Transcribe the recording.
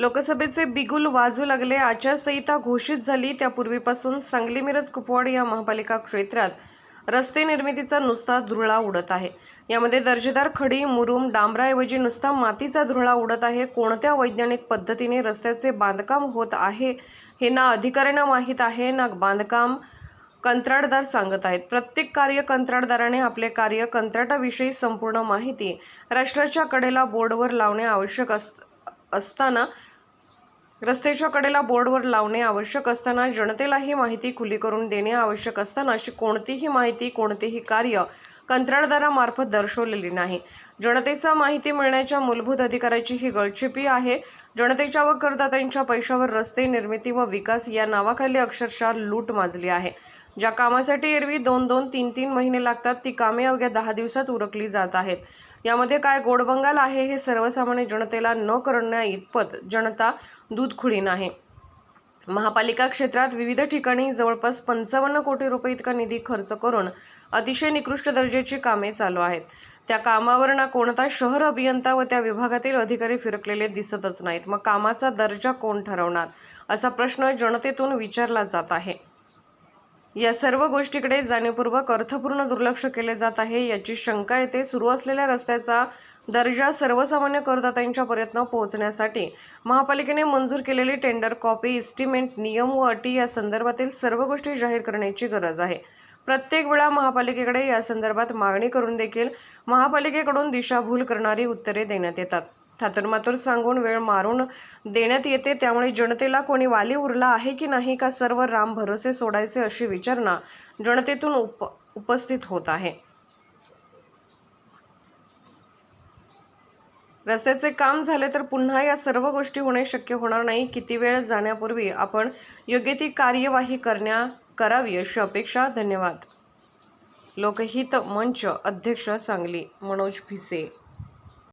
लोकसभेचे बिगुल वाजू लागले. आचारसंहिता घोषित झाली. त्यापूर्वीपासून सांगली मिरज कुपवाड या महापालिका क्षेत्रात रस्ते निर्मितीचा नुसता धुरळा उडत आहे. यामध्ये दर्जेदार खडी मुरुम डांबराऐवजी नुसता मातीचा धुरळा उडत आहे. कोणत्या वैज्ञानिक पद्धतीने रस्त्याचे बांधकाम होत आहे हे ना अधिकाऱ्यांना माहीत आहे ना बांधकाम कंत्राटदार सांगत आहेत. प्रत्येक कार्य कंत्राटदाराने आपले कार्य कंत्राटाविषयी संपूर्ण माहिती राष्ट्राच्या कडेला बोर्डवर लावणे आवश्यक अस असताना रस्त्याच्या कडेला बोर्डवर लावणे आवश्यक असताना जनतेला ही माहिती खुली करून देणे आवश्यक असताना अशी कोणतीही माहिती कोणतेही कार्य कंत्राटदारामार्फत दर्शवलेली नाही. जनतेचा माहिती मिळण्याच्या मूलभूत अधिकाराची ही गळछेपी आहे. जनतेच्या व करदात्यांच्या पैशावर रस्ते निर्मिती व विकास या नावाखाली अक्षरशः लूट माजली आहे. ज्या कामासाठी एरवी दोन दोन तीन तीन महिने लागतात ती कामे अवघ्या दहा दिवसात उरकली जात आहेत. यामध्ये काय गोडबंगाल आहे हे सर्वसामान्य जनतेला न करण्या इतपत जनता दूध आहे. महापालिका क्षेत्रात विविध ठिकाणी जवळपास पंचावन्न कोटी रुपये इतका निधी खर्च करून अतिशय निकृष्ट दर्जाची कामे चालू आहेत. त्या कामावर ना कोणता शहर अभियंता व त्या विभागातील अधिकारी फिरकलेले दिसतच नाहीत. मग कामाचा दर्जा कोण ठरवणार? असा प्रश्न जनतेतून विचारला जात आहे. या सर्व गोष्टीकडे जाणीवपूर्वक अर्थपूर्ण दुर्लक्ष केले जात आहे याची शंका येते सुरू असलेल्या रस्त्याचा दर्जा सर्वसामान्य करदात्यांच्या प्रयत्न पोहोचण्यासाठी महापालिकेने मंजूर केलेली टेंडर कॉपी इस्टिमेंट नियम व अटी या संदर्भातील सर्व गोष्टी जाहीर करण्याची गरज आहे. प्रत्येक वेळा महापालिकेकडे या संदर्भात मागणी करून देखील महापालिकेकडून दिशाभूल करणारी उत्तरे देण्यात येतात. थातुरमातुर सांगून वेळ मारून देण्यात येते. त्यामुळे जनतेला कोणी वाली उरला आहे की नाही का सर्व राम भरोसे सोडायचे अशी विचारणा जनतेतून उप उपस्थित होत आहे. रस्त्याचे काम झाले तर पुन्हा या सर्व गोष्टी होणे शक्य होणार नाही. किती वेळ जाण्यापूर्वी आपण योग्य ती कार्यवाही करण्या करावी अशी अपेक्षा. धन्यवाद. लोकहित मंच अध्यक्ष सांगली. मनोज भिसे.